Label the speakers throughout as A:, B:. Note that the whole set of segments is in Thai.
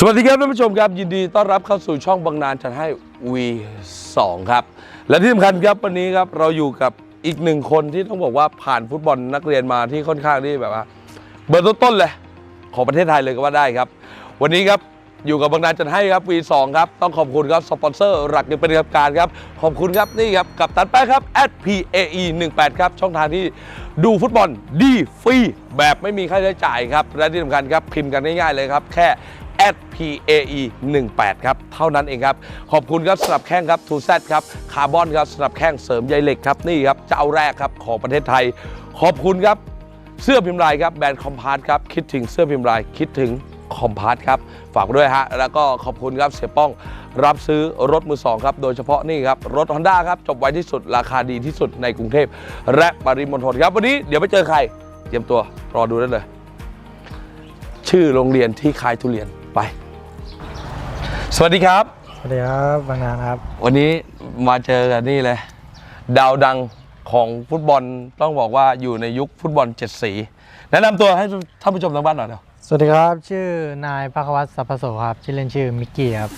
A: สวัสดีครับท่านผู้ชมครับยินดีต้อนรับเข้าสู่ช่องบางนานจัดให้ V2 ครับ และที่สำคัญครับวันนี้ครับเราอยู่กับอีกหนึ่งคนที่ต้องบอกว่าผ่านฟุตบอลนักเรียนมาที่ค่อนข้างที่แบบว่า เบอร์ต้นๆเลย ของประเทศไทยเลยก็ว่าได้ครับ วันนี้ครับอยู่กับบางนานจัดให้ครับ V2 ครับต้องขอบคุณครับสปอนเซอร์หลักยังเป็นทางการครับ ขอบคุณครับนี่ครับกับตันแป้งครับ @pae 18ครับช่องทางที่ดูฟุตบอลดีฟรีแบบไม่มีค่าใช้จ่ายครับและที่สำคัญครับพิมพ์กันง่ายๆเลยครับแค่ @pae 18ครับ เท่านั้นเองครับ ขอบคุณครับสำหรับแข้งครับทูแซครับ คาร์บอนครับสำหรับแข้งเสริมใยเหล็กครับ นี่ครับ เจ้าแรกครับของประเทศไทย ขอบคุณครับ เสื้อพิมพ์ลายครับแบรนด์คอมพาร์ตครับ คิดถึงเสื้อพิมพ์ลาย คิดถึงคอมพาร์ตครับ ฝากด้วยฮะ แล้วก็ขอบคุณครับเสียป้อง รับซื้อรถมือสองครับ โดยเฉพาะนี่ครับ รถ Honda ครับ จบไวที่สุด ราคาดีที่สุดในกรุงเทพ และปริมณฑลครับ วันนี้เดี๋ยวไปเจอใคร เตรียมตัวรอดูได้เลย ชื่อโรงเรียนที่ขายทุเรียน ไป สวัสดีครับ
B: สวัสดีครับบางนานครับ
A: วันนี้มาเจอกันนี่เลย ดาวดังของฟุตบอลต้องบอกว่าอยู่ในยุคฟุตบอลเจ็ดสี แนะนำตัวให้ท่านผู้ชมทางบ้านหน่อยเดี๋ยว
B: สวัสดีครับ ชื่อนายภควัตสัพพโสครับ ชื่อเล่นชื่อมิกกี้ครั
A: บ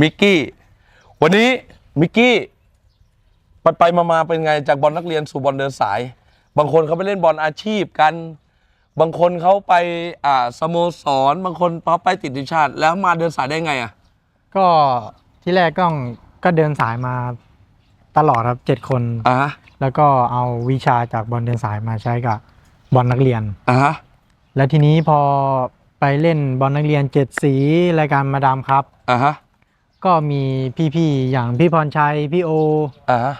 A: มิกกี้วันนี้มิกกี้ไปไปมามาเป็นไงจากบอลนักเรียนสู่บอลเดินสาย บางคนเขาไปเล่นบอลอาชีพกัน บางคนเขาไปอ่าสโมสร บางคนเขาไปติดทีมชาติ แล้วมาเดินสายได้ไงอะ
B: ก็ที่แรกก็ก็เดินสายมาตลอดครับเจ็ดคน
A: อ่าฮะ
B: แล้วก็เอาวิชาจากบอลเดินสายมาใช้กับบอลนักเรียน
A: อ่าฮะ
B: แล้วทีนี้พอไปเล่นบอลนักเรียนเจ็ดสีรายการมาดามครับ
A: อ่าฮะ
B: ก็มีพี่ๆอย่างพี่พรชัยพี่โอ
A: อ่าฮะ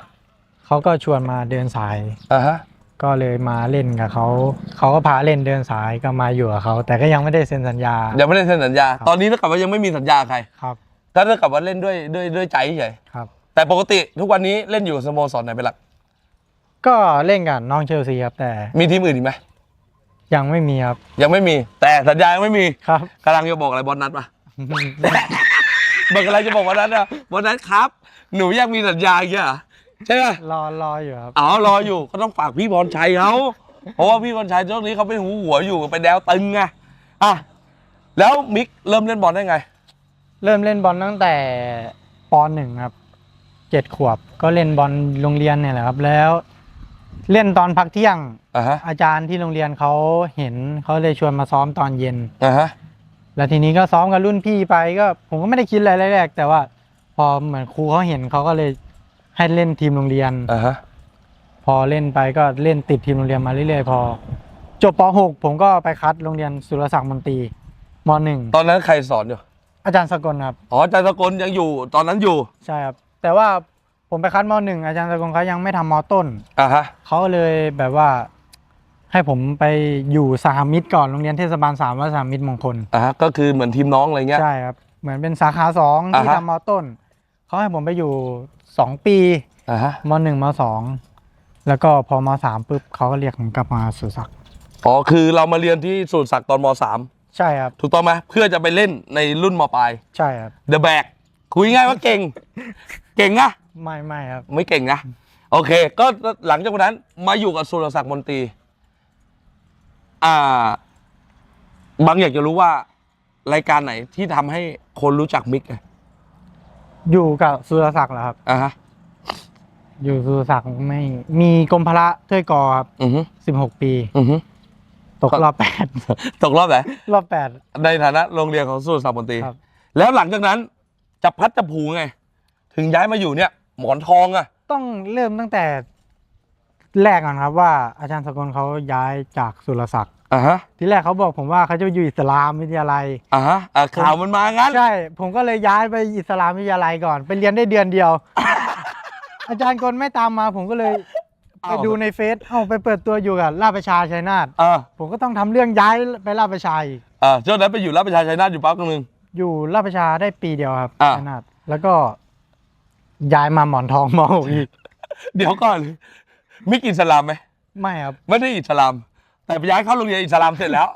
B: เขาก็ชวนมาเดินสาย
A: อ่าฮะ
B: ก็เลยมาเล่นกับเขาเขาก็พาเล่นเดินสายก็มาอยู่กับเขาแต่ก็ยังไม่ได้เซ็นสัญญา
A: ยังไม่ได้เซ็นสัญญา
B: ครับ
A: ตอนนี้ถ้ากับว่ายังไม่มีสัญญาใคร
B: ครับ
A: ก็ถ้ากับว่าเล่นด้วยด้วยด้วยใจเฉย
B: ครับ
A: แต่ปกติทุกวันนี้เล่นอยู่สโมสรไหนเป็นหลัก
B: ก็เล่นกับน้องเชลซีครับแต่
A: มีทีมอื่นอีกไหม
B: ยังไม่มีครับ
A: ยังไม่มี แต่สัญญายังไม่มี
B: ครับ
A: กำลังจะบอกอะไรบอลนัดปะ บอกอะไรจะบอกบอลนัดอะบอลนัดครับ หนูอยากมีสัญญาอย่างเงี้ยเหรอใช่ไหม
B: รอรออยู่ครับ
A: อ๋อรออยู่ก็ต้องฝากพี่พรชัยเขาเพราะว่าพี่พรชัยช่วงนี้เขาเป็นหูหัวอยู่เป็นแดวตึงไงอะแล้วมิกเริ่มเล่นบอลได้ไง
B: เริ่มเล่นบอลตั้งแต่ปหนึ่งครับเจ็ดขวบก็เล่นบอลโรงเรียนเนี่ยแหละครับ แล้ว เล่นตอนพักเที่ยง
A: อ่าฮะ
B: อาจารย์ที่โรงเรียนเขาเห็นเขาเลยชวนมาซ้อมตอนเย็น
A: อ่าฮะ
B: แล้วทีนี้ก็ซ้อมกับรุ่นพี่ไปก็ผมก็ไม่ได้คิดอะไรแรกๆแต่ว่า พอเหมือนครูเขาเห็นเขาก็เลยให้เล่นทีมโรงเรียน
A: อ่าฮะ
B: พอเล่นไปก็เล่นติดทีมโรงเรียนมาเรื่อยๆพอ จบป .6 ผมก็ไปคัดโรงเรียนสุรศักดิ์มนตรีม .1
A: ตอนนั้นใครสอนอยู่
B: อาจารย์สกลครับ
A: อ๋ออาจารย์สกลยังอยู่ตอนนั้นอยู่
B: ใช่ครับแต่ว่าผมไปคัดม .1 อาจารย์สกลเขายังไม่ทำม ต้น
A: อ่าฮะ
B: เขาเลยแบบว่า ให้ผมไปอยู่สหมิตรก่อนโรงเรียนเทศบาลสามวัดสหมิตรมงคล
A: อ่าฮะก็คือเหมือนทีมน้องอะไรเงี้ย
B: ใช่ครับเหมือนเป็นสาขาสองที่
A: อ่าฮะ
B: ทำมต้นเขาให้ผมไปอยู่สองปี
A: อ่าฮะ
B: มหนึ่งมสองแล้วก็พอมสามปุ๊บเขาก็เรียกผมกลับมาสุศักดิ์
A: อ๋อคือเรามาเรียนที่สูตรศักดิ์ตอนมสาม
B: ใช่ครับ
A: ถูกต้องไหมเพื่อจะไปเล่นในรุ่นมปลาย
B: ใช่ครับ
A: เดอะแบกคุยง่ายว่าเก่ง เก่งนะ
B: ไม่ไม่ครับ
A: ไม่เก่งนะ โอเค ก็หลังจากวันนั้นมาอยู่กับสุรศักดิ์มนตรี อ่า บางอยากจะรู้ว่ารายการไหนที่ทำให้คนรู้จักมิกอะ
B: อยู่กับสุรศักดิ์เหรอครับ
A: อ่าฮะ
B: อยู่สุรศักดิ์ไม่มีกรมพระถ้วยกอครับ
A: อือฮึ
B: สิบหกปี
A: อือฮึ
B: ตกรอบแปด
A: ตกรอบไหน
B: รอบแปด
A: ในฐานะโรงเรียนของสุรศักดิ์มนตรี
B: ครับ
A: แล้วหลังจากนั้นจับพลัดจับผลูไง ถึงย้ายมาอยู่เนี่ย หมอนทองอะ
B: ต้องเริ่มตั้งแต่แรกก่อนครับว่าอาจารย์สกลเขาย้ายจากสุรศักดิ์
A: อ่าฮะ
B: ที่แรกเขาบอกผมว่าเขาจะไปอยู่อิสลามวิทยาลัย
A: อ่าฮะอ่าข่าวมันมางั้น
B: ใช่ ผมก็เลยย้ายไปอิสลามวิทยาลัยก่อน ไปเรียนได้เดือนเดียว อาจารย์กลไม่ตามมาผมก็เลยไป
A: อ้าว
B: ดูในเฟซเอ้าไปเปิดตัวอยู่กับราชประชาชัยนาท
A: อ่า
B: ผมก็ต้องทำเรื่องย้ายไปราชประชาอีก
A: อ่าช่วงนั้นไปอยู่รับประชาชัยนาทอยู่ปั๊บนึง
B: อยู่ราชประชาได้ปีเดียวครับ
A: อ่า
B: ชัยนาทแล้วก็ย้ายมาหมอนทองมหกอีก
A: เดี๋ยวก่อน มิกอิสลามไหม
B: ไม่ครับ
A: ไม่ได้อิสลาม แต่ไปย้ายเข้าโรงเรียนอิสลามเสร็จแล้ว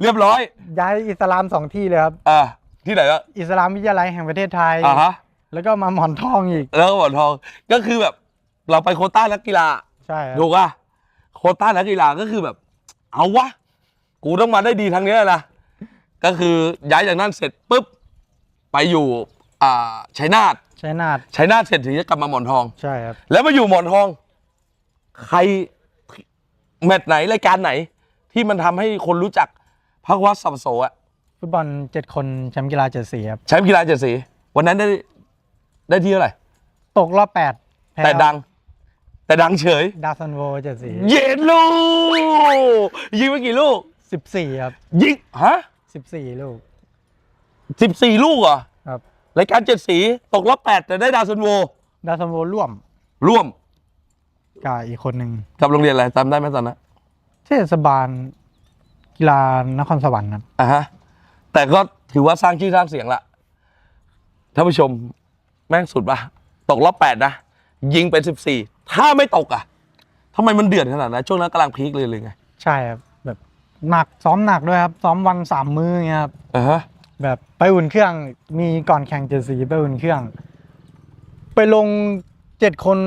A: เรียบร้อย
B: ย้ายอิสลามสองที่เลยครับ
A: อ่าที่ไหนอะ
B: อิสลามวิทยาลัยแห่งประเทศไทย
A: อ่าฮะ
B: แล้วก็มาหมอนทองอีก
A: แล้วก็หมอนทองก็คือแบบ เราไปโควต้านักกีฬา
B: ใช่ครับ
A: ถูกป่ะโควต้านักกีฬาก็คือแบบ เอาวะ กูต้องมาได้ดีทางเนี้ยนะก็คือย้ายจากนั่นเสร็จปุ๊บไปอยู่อ่าชัยนาท
B: ชัยนาท
A: ชัยนาทเสร็จถึงจะกลับมาหมอนทอง
B: ใช่ครับ
A: แล้วมาอยู่หมอนทอง ใคร แมตช์ไหนรายการไหน ที่มันทำให้คนรู้จักพระวัดสัมโสอะ
B: ฟุตบอลเจ็ดคนแชมป์กีฬาเจ็ดสีครับ
A: แชมป์กีฬาเจ็ดสี วันนั้นได้ได้ที่เท่าไหร่
B: ตกรอบแปดพ้
A: แต่ดัง แต่ดังเฉย
B: ดาวซันโวเจ็ดสี
A: เย็นลูกยิงไปกี่ลูก
B: สิบสี่ครับ
A: ยิงฮะ
B: สิบสี่ลูก
A: สิบสี่ลูกเหรอ
B: ครับ
A: รายการเจ็ดสี ตกรอบแปดแต่ได้ดาวซันโว
B: ดาวซันโวร่วม
A: ร่วม
B: กับอีกคนหนึ่ง
A: กับโรงเรียนอะไรจำได้ไหมตอนนั้น
B: เทศบาลกีฬานครสวรรค์ครับ
A: อะฮะ แต่ก็ถือว่าสร้างชื่อสร้างเสียงละท่านผู้ชมแม่งสุดปะตกรอบแปดนะ ยิงเป็นสิบสี่ถ้าไม่ตกอะทำไมมันเดือดขนาดนั้นช่วงนั้นกำลังพีคเลยเลยไง
B: ใช่ครับแบบหนักซ้อมหนักด้วยครับ ซ้อมวันสามมื้ออย่างเงี้ยครับ
A: อ่าฮะ
B: แบบไปอุ่นเครื่องมีก่อนแข่งเจ็ดสีไปอุ่นเครื่อง ไปลง เจ็ดคน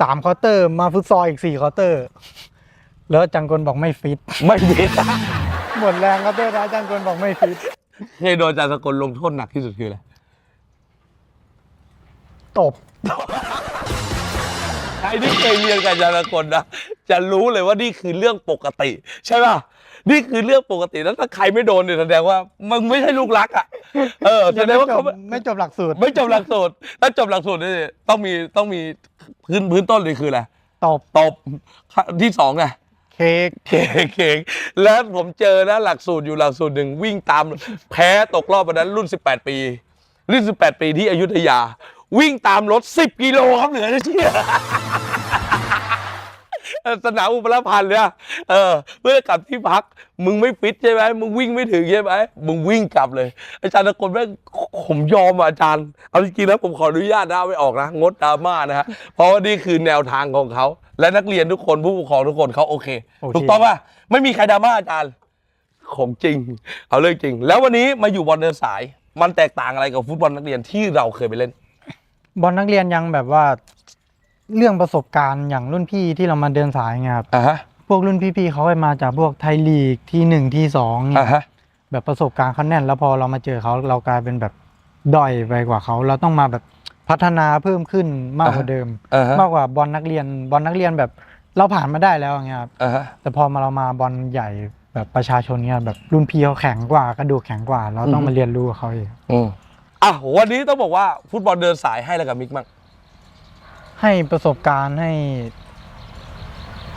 B: สามเคาน์เตอร์ มาฟุตซอลอีกสี่เคาน์เตอร์ แล้วอาจังกลบอกไม่ฟิต
A: ไม่ผิด
B: หมดแรงเคาน์เตอร์นะอาจังกลบอกไม่ฟิต
A: เคยโดนอาจารย์สกลลงโทษหนักที่สุดคืออะไร
B: ตบ
A: ใครที่เคยเรียนกับอาจารย์สกลนะจะรู้เลยว่านี่คือเรื่องปกติ ใช่ป่ะนี่คือเรื่องปกติแล้วถ้าใครไม่โดนเนี่ยแสดงว่ามึงไม่ใช่ลูกรักอะเออแสดงว่าเขา
B: ไม่จบหลักสูตร
A: ไม่จบหลักสูตรถ้าจบหลักสูตรนี่ต้องมีต้องมีพื้นพื้นต้นเลยคืออะไร
B: ตบ
A: ตบที่สองไง
B: เค้ก
A: เก่งเก่งแล้วผมเจอนะหลักสูตรอยู่หลักสูตรหนึ่งวิ่งตาม แพ้ตกรอบวันนั้นรุ่น 18 ปี รุ่น 18 ปีที่อยุธยา วิ่งตามรถ 10 กิโลครับเหลือจะเชื่อเออสนามอุปราพันธ์เนี่ยเออเพื่อกลับที่พัก มึงไม่ฟิตใช่ไหมมึงวิ่งไม่ถึงใช่ไหมมึงวิ่งกลับเลย อาจารย์ตะกลแม่งผมยอมอะอาจารย์ เอาจริงๆแล้วผมขออนุญาตนะเอาไม่ออกนะงดดราม่านะฮะเพราะว่านี่คือแนวทางของเขา และนักเรียนทุกคนผู้ปกครองทุกคนเขาโอเค
B: โอเค
A: ถูกต้องป่ะไม่มีใครดราม่าอาจารย์ของจริง เอาเรื่องจริง แล้ววันนี้มาอยู่บอลเดินสาย มันแตกต่างอะไรกับฟุตบอลนักเรียนที่เราเคยไปเล่น
B: บอลนักเรียนยังแบบว่าเรื่องประสบการณ์อย่างรุ่นพี่ที่เรามาเดินสายไงครับ
A: อ่าฮะ
B: พวกรุ่นพี่ๆเขาไปมาจากพวกไทยลีกที่หนึ่งที่สองเนี่
A: อ่ายฮะ
B: แบบประสบการณ์เขาแน่น แล้วพอเรามาเจอเขาเรากลายเป็นแบบด้อยไปกว่าเขา เราต้องมาแบบพัฒนาเพิ่มขึ้นมากกว่าเดิม
A: อ่าฮะ
B: มากกว่าบอลนักเรียนบอลนักเรียนแบบเราผ่านมาได้แล้วอย่างเงี้ยครับ
A: อ่าฮะ
B: แต่พอมาเรามาบอลใหญ่แบบประชาชนเนี่ยแบบรุ่นพี่เขาแข็งกว่ากระดูกแข็งกว่า เราต้องมาเรียนรู้กับเขาเอง
A: อืม อะวันนี้ต้องบอกว่าฟุตบอลเดินสายให้อะไรกับมิกมั่ง
B: ให้ประสบการณ์ให้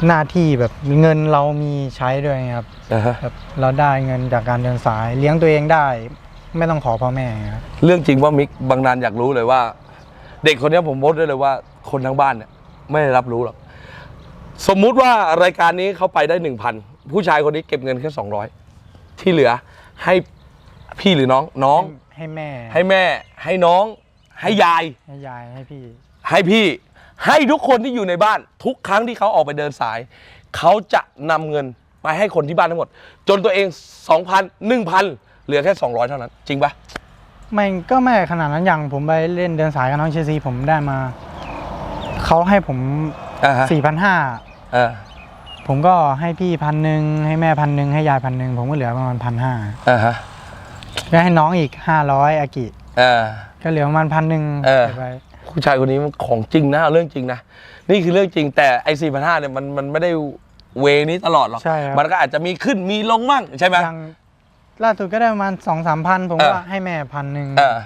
B: หน้าที่แบบเงินเรามีใช้ด้วยไงครับ
A: อ่าฮะ
B: แบบเราได้เงินจากการเดินสาย เลี้ยงตัวเองได้ ไม่ต้องขอพ่อแม่ครับ
A: เรื่องจริงว่ามิกบางนานอยากรู้เลยว่า เด็กคนเนี้ยผมโพสต์ได้เลยว่า คนทั้งบ้านเนี่ยไม่ได้รับรู้หรอกสมมุติว่ารายการนี้เขาไปได้หนึ่งพันผู้ชายคนนี้เก็บเงินแค่สองร้อยที่เหลือให้พี่หรือน้องน้อง
B: ให้แม่
A: ให้แม่ ให้น้อง ให้ยาย
B: ให้ยายให้พี่
A: ให้พี่ ให้ทุกคนที่อยู่ในบ้าน ทุกครั้งที่เขาออกไปเดินสาย เขาจะนำเงินไปให้คนที่บ้านทั้งหมด จนตัวเอง 2,000 1,000 เหลือแค่ 200 เท่านั้น จริงปะ
B: ไม่ก็ไม่ขนาดนั้นอย่างผมไปเล่นเดินสายกับน้องเชลซีผมได้มา เขาให้ผม
A: อ่าฮะ
B: สี่พันห้า
A: เออ
B: ผมก็ให้พี่พันหนึ่งให้แม่พันหนึ่งให้ยายพันหนึ่งผมก็เหลือประมาณพันห้า
A: อ่าฮะ
B: ก็ให้น้องอีกห้าร้อยอากิ
A: เออ
B: ก็เหลือประมาณพันหนึ่ง
A: เออ
B: ไป
A: ผู้ชายคนนี้มันของจริงนะเอาเรื่องจริงนะ นี่คือเรื่องจริงแต่ไอซีพันห้าเนี่ยมันมันไม่ได้เวนี้ตลอดหรอก
B: ใช่ครับ
A: มันก็อาจจะมีขึ้นมีลงมั่งใช่ไหม
B: อย่างล่าสุดก็ได้ประมาณสองสามพันผม
A: เอ
B: ก็
A: อ
B: ให้แม่พันหนึ่ง
A: เออ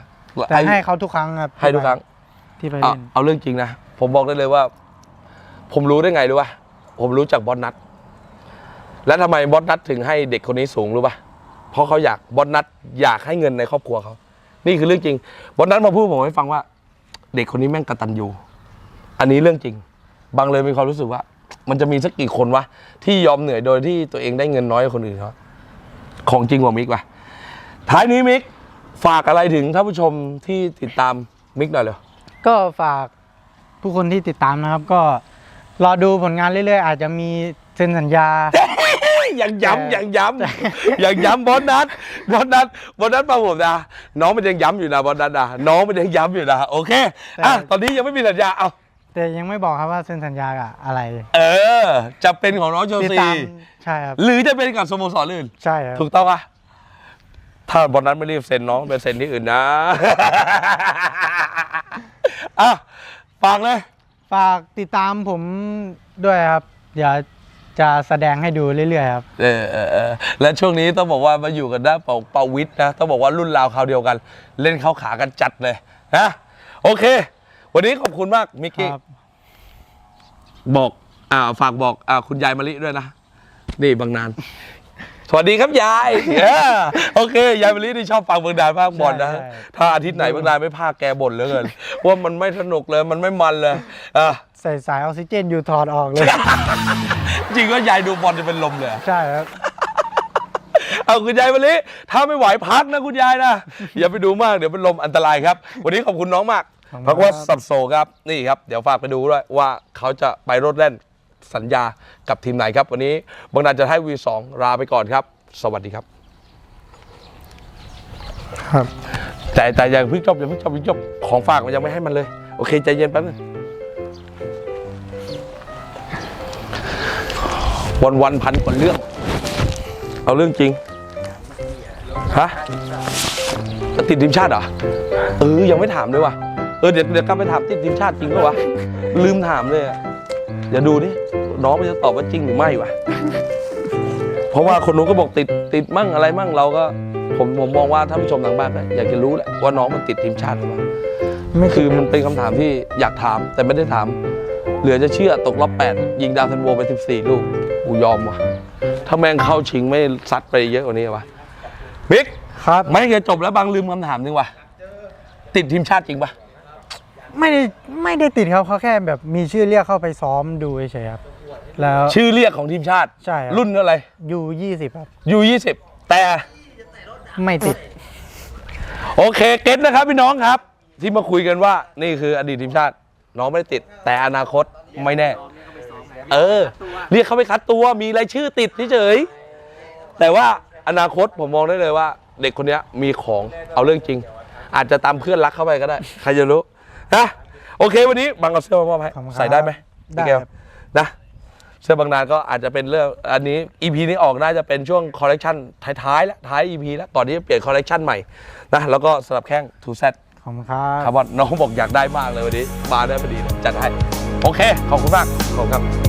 B: แต่ให้เขาทุกครั้งครับ
A: ให้ทุกครั้ง
B: ที่ไป
A: เอา
B: เล่น
A: เอาเรื่องจริงนะ ผมบอกได้เลยว่า ผมรู้ได้ไงรู้ป่ะผมรู้จากบอสนัทและทำไมบอสนัทถึงให้เด็กคนนี้สูงรู้ป่ะ เพราะเขาอยากบอสนัทอยากให้เงินในครอบครัวเขา นี่คือเรื่องจริง บอสนัทมาพูดผมให้ฟังว่า เด็กคนนี้แม่งกระตันยูอันนี้เรื่องจริง บางเลยมีความรู้สึกว่า มันจะมีสักกี่คนวะที่ยอมเหนื่อยโดยที่ตัวเองได้เงินน้อยกว่าคนอื่นเขาของจริงกว่ามิกว่ะท้ายนี้มิกฝากอะไรถึงท่านผู้ชมที่ติดตามมิกหน่อยเลย
B: ก็ฝากผู้คนที่ติดตามนะครับ ก็รอดูผลงานเรื่อยๆ อาจจะมีเซ็นสัญญา
A: ยังย้ำ
B: แต่
A: ยังย้ำยังย้ำบอสนัทบอสนัทบอสนัทมาผมนะน้องมันยังย้ำอยู่นะบอสนัทนะน้องมันยังย้ำอยู่นะโอเคอะตอนนี้ยังไม่มีสัญญาเอา
B: แต่ยังไม่บอกครับว่าเซ็นสัญญากับอะไร
A: เออ จะเป็นของน้องโช
B: ติด
A: ซี
B: ตามใช่ครับ
A: หรือจะเป็นกับสโมสรอื่น
B: ใช่ครับ
A: ถูกต้องปะถ้าบอลนั้นไม่รีบเซ็นน้องไปเซ็นที่อื่นนะอะฝากเลย
B: ฝากติดตามผมด้วยครับ เดี๋ยว จะแสดงให้ดูเรื่อยๆครับ
A: เออเออเออและช่วงนี้ต้องบอกว่ามาอยู่กันนะเป่าเป่าวิทย์นะต้องบอกว่ารุ่นราวคราวเดียวกัน เล่นเข้าขากันจัดเลยนะโอเค วันนี้ขอบคุณมากมิกกี้
B: ครับ
A: บอกอ่าฝากบอกอ่าคุณยายมะลิด้วยนะนี่บางนาน สวัสดีครับยายเออโอเคยายมะลินี่ชอบฟังบางนานมากบอลนะ
B: ใช่
A: ถ้าอาทิตย์ไหนบางนานไม่พาแกบ่นเหลือเกินว่ามันไม่สนุกเลยมันไม่มันเลยอะ
B: ใส่สายออกซิเจนอยู่ถอดออกเลย
A: จริงก็ยายดูบอลจะเป็นลมเลยอะ
B: ใช่ครับ
A: เอาคุณยายมะลิถ้าไม่ไหวพักนะคุณยายนะ อย่าไปดูมากเดี๋ยวเป็นลมอันตรายครับ วันนี้ขอบคุณน้องมาก
B: ขอบคุณ
A: พักว่า
B: ครับ
A: สับโซครับนี่ครับ เดี๋ยวฝากไปดูด้วยว่าเขาจะไปรถเล่นสัญญากับทีมไหนครับ วันนี้บางนาจะให้วีสองลาไปก่อนครับ สวัสดีครับ
B: ครับ
A: แต่แต่อย่าเพิ่งจบอย่าเพิ่งจบอย่าเพิ่งจบของฝากมันยังไม่ให้มันเลย โอเคใจเย็นแป๊บนึง วันวันๆพันกว่าเรื่อง เอาเรื่องจริง ฮะ ติดทีมชาติเหรอ เออ ยังไม่ถามเลยว่ะ เออ เดี๋ยวเดี๋ยวกลับไปถามติดทีมชาติจริงปะวะ ลืมถามเลยอะเดี๋ยวดูดิน้องมันจะตอบว่าจริงหรือไม่วะ เพราะว่าคนนู้นก็บอกติดติดมั่งอะไรมั่งเราก็ ผมผมมองว่าท่านผู้ชมทางบ้านก็อยากจะรู้แหละว่าน้องมันติดทีมชาติหรือเปล่า
B: ไม่
A: คือมันเป็นคำถามที่อยากถามแต่ไม่ได้ถาม เหลือจะเชื่อตกรอบแปดยิงดาวซันโวไป 14 ลูก กูยอมว่ะ ถ้าแม่งเข้าชิงไม่ซัดไปเยอะกว่านี้วะบิ๊ก
B: ครับ
A: ไม่เคยจบแล้วบางลืมคำถามนึงว่ะ ติดทีมชาติจริงปะ
B: ไม่ได้ไม่ได้ติดครับเขาแค่แบบมีชื่อเรียกเข้าไปซ้อมดูเฉยๆครับ แล้ว
A: ชื่อเรียกของทีมชาติ
B: ใช่ครับ
A: รุ่นอะไร
B: ยูยี่สิบครับ
A: ยู20แต่
B: ไม่ติด
A: โอเคเก็ตนะครับพี่น้องครับ ที่มาคุยกันว่านี่คืออดีตทีมชาติ น้องไม่ได้ติด แต่อนาคตไม่แน่ เออ เรียกเขาไปคัดตัวมีรายชื่อติดเฉยๆแต่ว่าอนาคตผมมองได้เลยว่า เด็กคนเนี้ยมีของเอาเรื่องจริง อาจจะตามเพื่อนรักเข้าไปก็ได้ ใครจะรู้นะโอเควันนี้บังเอาเสื้อมามอบให้
B: ขอบคุณครับ
A: ใส่ได้ไหม
B: ได้
A: พี่แก้ว
B: ครับ
A: นะเสื้อบางนานก็อาจจะเป็นเรื่องอันนี้ EP นี้ออกน่าจะเป็นช่วงคอลเลกชันท้ายๆแล้วท้าย EP แล้วก่อนที่จะเปลี่ยนคอลเลกชันใหม่นะแล้วก็สลับแข้งทูเซต
B: ขอบคุณครับ
A: คาร์บอนน้องบอกอยากได้มากเลยวันนี้มาได้พอดีเลยจัดให้ โอเค ขอบคุณมาก ขอบคุณครับ